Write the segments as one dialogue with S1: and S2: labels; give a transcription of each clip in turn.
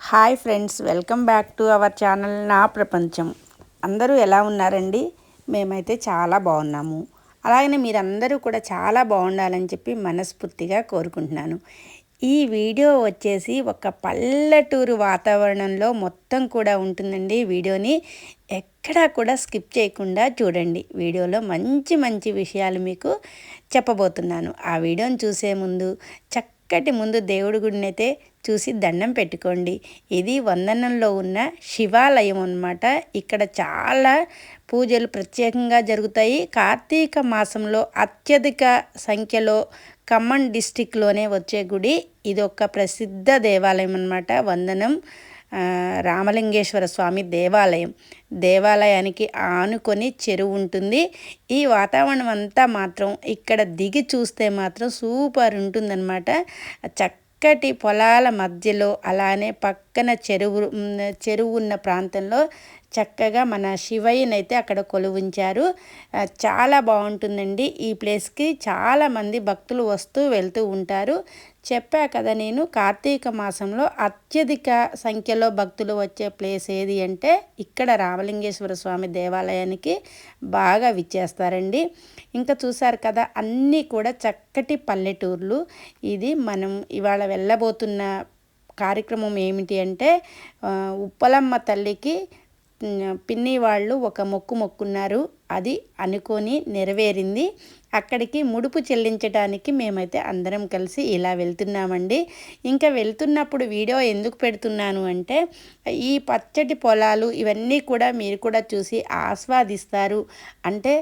S1: Hi friends welcome back to our channel నా ప్రపంచం. అందరూ ఎలా ఉన్నారండి? మేమైతే చాలా బాగున్నాము. అలాగనే మీరందరూ కూడా చాలా బాగుండాలని చెప్పి మనస్ఫూర్తిగా కోరుకుంటున్నాను. ఈ వీడియో వచ్చేసి ఒక పల్లెటూరు వాతావరణంలో మొత్తం కూడా ఉంటుందండి వీడియోని. ఎక్కడా కూడా స్కిప్ చేయకుండా చూడండి. వీడియోలో మంచి మంచి విషయాలు మీకు చెప్పబోతున్నాను. ఆ వీడియోని చూసే ముందు చక్క చక్కటి ముందు దేవుడి గుడిని అయితే చూసి దండం పెట్టుకోండి. ఇది వందనంలో ఉన్న శివాలయం అన్నమాట. ఇక్కడ చాలా పూజలు ప్రత్యేకంగా జరుగుతాయి. కార్తీక మాసంలో అత్యధిక సంఖ్యలో ఖమ్మం డిస్టిక్లోనే వచ్చే గుడి. ఇది ఒక ప్రసిద్ధ దేవాలయం అన్నమాట. వందనం రామలింగేశ్వర స్వామి దేవాలయం. దేవాలయానికి ఆనుకొని చెరువు ఉంటుంది. ఈ వాతావరణం అంతా మాత్రం ఇక్కడ దిగి చూస్తే మాత్రం సూపర్ ఉంటుందన్నమాట. చక్కటి పొలాల మధ్యలో అలానే పక్కన చెరువు చెరువు ఉన్న ప్రాంతంలో చక్కగా మన శివయ్యనైతే అక్కడ కొలువుంచారు. చాలా బాగుంటుందండి ఈ ప్లేస్కి. చాలామంది భక్తులు వస్తూ వెళ్తూ ఉంటారు. చెప్పా కదా నేను కార్తీక మాసంలో అత్యధిక సంఖ్యలో భక్తులు వచ్చే ప్లేస్ ఏది అంటే ఇక్కడ రామలింగేశ్వర స్వామి దేవాలయానికి బాగా విచ్చేస్తారండి. ఇంకా చూసారు కదా అన్నీ కూడా చక్కటి పల్లెటూర్లు. ఇది మనం ఇవాళ వెళ్ళబోతున్న కార్యక్రమం ఏమిటి అంటే ఉప్పలమ్మ తల్లికి పిన్ని వాళ్ళు ఒక మొక్కు మొక్కున్నారు. అది అనుకొని నెరవేరింది. అక్కడికి ముడుపు చెల్లించడానికి మేమైతే అందరం కలిసి ఇలా వెళ్తున్నామండి. ఇంకా వెళ్తున్నప్పుడు వీడియో ఎందుకు పెడుతున్నాను అంటే ఈ పచ్చటి పొలాలు ఇవన్నీ కూడా మీరు కూడా చూసి ఆస్వాదిస్తారు. అంటే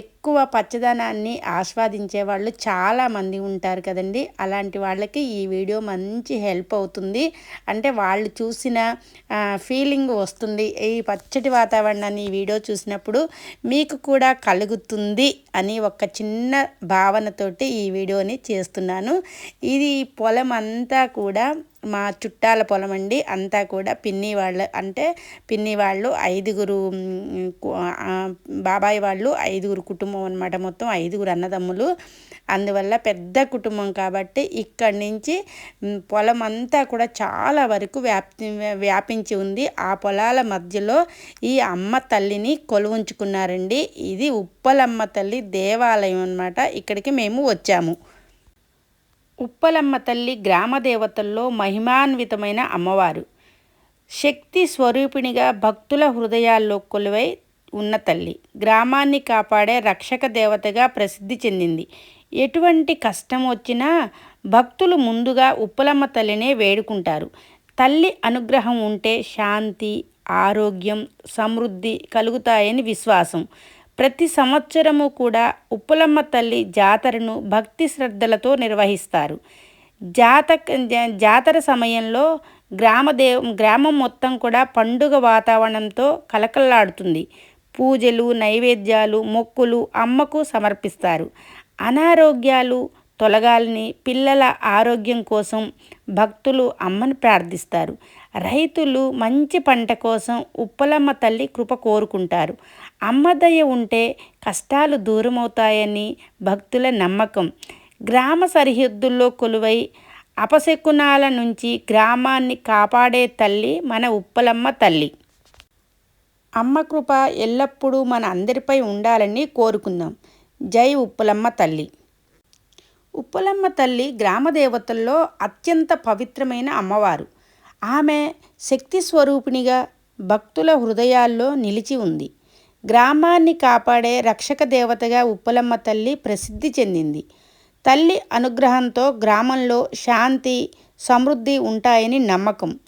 S1: ఎక్కువ పచ్చదనాన్ని ఆస్వాదించే వాళ్ళు చాలామంది ఉంటారు కదండి. అలాంటి వాళ్ళకి ఈ వీడియో మంచి హెల్ప్ అవుతుంది. అంటే వాళ్ళు చూసిన ఫీలింగ్ వస్తుంది. ఈ పచ్చటి వాతావరణాన్ని ఈ వీడియో చూసినప్పుడు మీకు కూడా కలుగుతుంది అని ఒక చిన్న భావనతోటి ఈ వీడియోని చేస్తున్నాను. ఇది పొలం అంతా కూడా మా చుట్టాల పొలం అండి అంతా కూడా పిన్ని వాళ్ళ అంటే పిన్ని వాళ్ళు ఐదుగురు బాబాయ్ వాళ్ళు ఐదుగురు కుటుంబం అనమాట మొత్తం ఐదుగురు అన్నదమ్ములు. అందువల్ల పెద్ద కుటుంబం కాబట్టి ఇక్కడి నుంచి పొలం అంతా కూడా చాలా వరకు వ్యాప్తి వ్యాపించి ఉంది. ఆ పొలాల మధ్యలో ఈ అమ్మ తల్లిని కొలువుంచుకున్నారండి. ఇది ఉప్పలమ్మ తల్లి దేవాలయం అన్నమాట. ఇక్కడికి మేము వచ్చాము. ఉప్పలమ్మ తల్లి గ్రామ దేవతల్లో మహిమాన్వితమైన అమ్మవారు. శక్తి స్వరూపిణిగా భక్తుల హృదయాల్లో కొలువై ఉన్న తల్లి. గ్రామాన్ని కాపాడే రక్షక దేవతగా ప్రసిద్ధి చెందింది. ఎటువంటి కష్టం వచ్చినా భక్తులు ముందుగా ఉప్పలమ్మ తల్లినే వేడుకుంటారు. తల్లి అనుగ్రహం ఉంటే శాంతి ఆరోగ్యం సమృద్ధి కలుగుతాయని విశ్వాసం. ప్రతి సంవత్సరము కూడా ఉప్పలమ్మ తల్లి జాతరను భక్తి శ్రద్ధలతో నిర్వహిస్తారు. జాత జాతర సమయంలో గ్రామదేవ గ్రామం మొత్తం కూడా పండుగ వాతావరణంతో కలకల్లాడుతుంది పూజలు నైవేద్యాలు మొక్కులు అమ్మకు సమర్పిస్తారు. అనారోగ్యాలు తొలగాలని పిల్లల ఆరోగ్యం కోసం భక్తులు అమ్మను ప్రార్థిస్తారు. రైతులు మంచి పంట కోసం ఉప్పలమ్మ తల్లి కృప కోరుకుంటారు. అమ్మ దయ ఉంటే కష్టాలు దూరమవుతాయని భక్తుల నమ్మకం. గ్రామ సరిహద్దుల్లో కొలువై అపశకునాల నుంచి గ్రామాన్ని కాపాడే తల్లి మన ఉప్పలమ్మ తల్లి. అమ్మ కృప ఎల్లప్పుడూ మన అందరిపై ఉండాలని కోరుకుందాం. జై ఉప్పలమ్మ తల్లి. ఉప్పలమ్మ తల్లి గ్రామ దేవతల్లో అత్యంత పవిత్రమైన అమ్మవారు. ఆమె శక్తి స్వరూపిణిగా భక్తుల హృదయాల్లో నిలిచి ఉంది. గ్రామాన్ని కాపాడే రక్షక దేవతగా ఉప్పలమ్మ తల్లి ప్రసిద్ధి చెందింది. తల్లి అనుగ్రహంతో గ్రామంలో శాంతి సమృద్ధి ఉంటాయని నమ్మకం.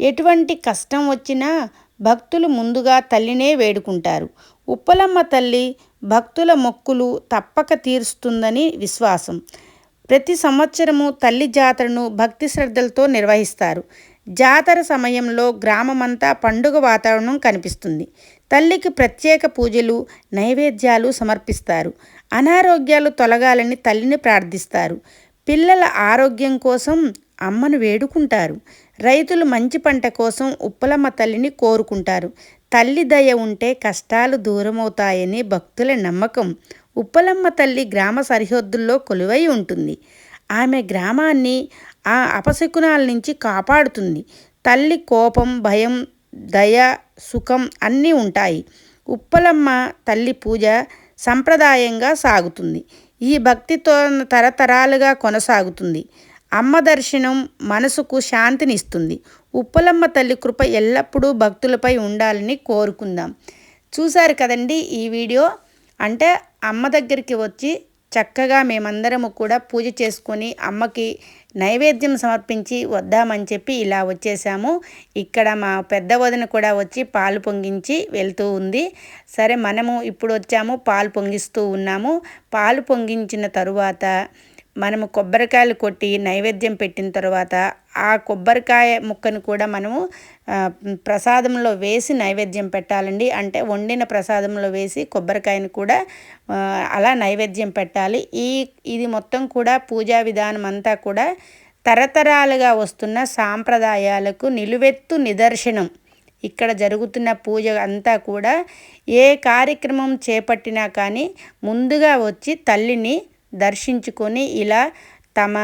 S1: ఎటువంటి కష్టం వచ్చినా భక్తులు ముందుగా తల్లినే వేడుకుంటారు. ఉప్పలమ్మ తల్లి భక్తుల మొక్కులు తప్పక తీరుస్తుందని విశ్వాసం. ప్రతి సంవత్సరము తల్లి జాతరను భక్తి శ్రద్ధలతో నిర్వహిస్తారు. జాతర సమయంలో గ్రామమంతా పండుగ వాతావరణం కనిపిస్తుంది. తల్లికి ప్రత్యేక పూజలు నైవేద్యాలు సమర్పిస్తారు. అనారోగ్యాలు తొలగాలని తల్లిని ప్రార్థిస్తారు. పిల్లల ఆరోగ్యం కోసం అమ్మను వేడుకుంటారు. రైతులు మంచి పంట కోసం ఉప్పలమ్మ తల్లిని కోరుకుంటారు. తల్లి దయ ఉంటే కష్టాలు దూరమవుతాయని భక్తుల నమ్మకం. ఉప్పలమ్మ తల్లి గ్రామ సరిహద్దుల్లో కొలువై ఉంటుంది. ఆమె గ్రామాన్ని ఆ అపశకునాల నుంచి కాపాడుతుంది. తల్లి కోపం భయం దయ సుఖం అన్నీ ఉంటాయి. ఉప్పలమ్మ తల్లి పూజ సంప్రదాయంగా సాగుతుంది. ఈ భక్తితో తరతరాలుగా కొనసాగుతుంది. అమ్మ దర్శనం మనసుకు శాంతినిస్తుంది. ఉప్పలమ్మ తల్లి కృప ఎల్లప్పుడూ భక్తులపై ఉండాలని కోరుకుందాం. చూశారు కదండి ఈ వీడియో? అంటే అమ్మ దగ్గరికి వచ్చి చక్కగా మేమందరము కూడా పూజ చేసుకొని అమ్మకి నైవేద్యం సమర్పించి వద్దామని చెప్పి ఇలా వచ్చేసాము. ఇక్కడ మా పెద్ద వదిన కూడా వచ్చి పాలు పొంగించి వెళ్తూ ఉంది. సరే మనము ఇప్పుడు వచ్చాము పాలు పొంగిస్తూ ఉన్నాము. పాలు పొంగించిన తరువాత మనము కొబ్బరికాయలు కొట్టి నైవేద్యం పెట్టిన తర్వాత ఆ కొబ్బరికాయ ముక్కను కూడా మనము ప్రసాదంలో వేసి నైవేద్యం పెట్టాలండి. అంటే వండిన ప్రసాదంలో వేసి కొబ్బరికాయను కూడా అలా నైవేద్యం పెట్టాలి. ఈ ఇది మొత్తం కూడా పూజా విధానం అంతా కూడా తరతరాలుగా వస్తున్న సాంప్రదాయాలకు నిలువెత్తు నిదర్శనం. ఇక్కడ జరుగుతున్న పూజ అంతా కూడా ఏ కార్యక్రమం చేపట్టినా కానీ ముందుగా వచ్చి తల్లిని దర్శించుకొని ఇలా తమ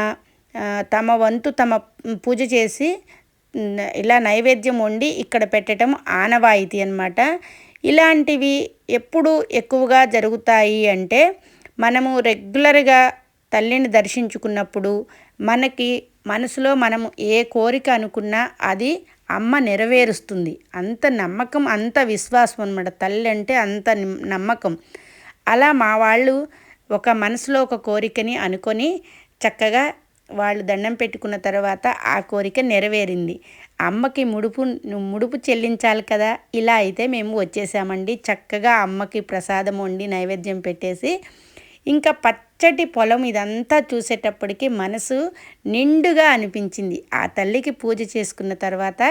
S1: తమ వంతు తమ పూజ చేసి ఇలా నైవేద్యం వండి ఇక్కడ పెట్టడం ఆనవాయితీ అనమాట ఇలాంటివి ఎప్పుడు ఎక్కువగా జరుగుతాయి అంటే మనము రెగ్యులర్గా తల్లిని దర్శించుకున్నప్పుడు మనకి మనసులో మనము ఏ కోరిక అనుకున్నా అది అమ్మ నెరవేరుస్తుంది. అంత నమ్మకం అంత విశ్వాసం అనమాట తల్లి అంటే అంత నమ్మకం. అలా మా వాళ్ళు ఒక మనసులో ఒక కోరికని అనుకొని చక్కగా వాళ్ళు దండం పెట్టుకున్న తర్వాత ఆ కోరిక నెరవేరింది. అమ్మకి ముడుపు ముడుపు చెల్లించాలి కదా ఇలా అయితే మేము వచ్చేసామండి. చక్కగా అమ్మకి ప్రసాదం వండి నైవేద్యం పెట్టేసి ఇంకా పచ్చటి పొలం ఇదంతా చూసేటప్పటికి మనసు నిండుగా అనిపించింది. ఆ తల్లికి పూజ చేసుకున్న తర్వాత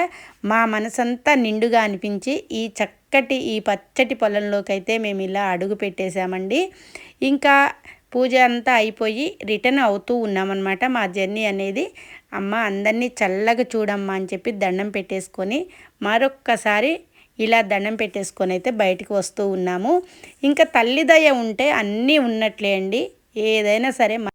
S1: మా మనసంతా నిండుగా అనిపించి ఈ చక్కటి ఈ పచ్చటి పొలంలోకి అయితే మేము ఇలా అడుగు పెట్టేశామండి. ఇంకా పూజ అంతా అయిపోయి రిటర్న్ అవుతూ ఉన్నామన్నమాట. మా జర్నీ అనేది అమ్మ అందరినీ చల్లగా చూడమ్మా అని చెప్పి దండం పెట్టేసుకొని మరొక్కసారి ఇలా దండం పెట్టేసుకొని అయితే బయటికి వస్తూ ఉన్నాము. ఇంకా తల్లిదయ ఉంటే అన్నీ ఉన్నట్లే అండి. ఏదైనా సరే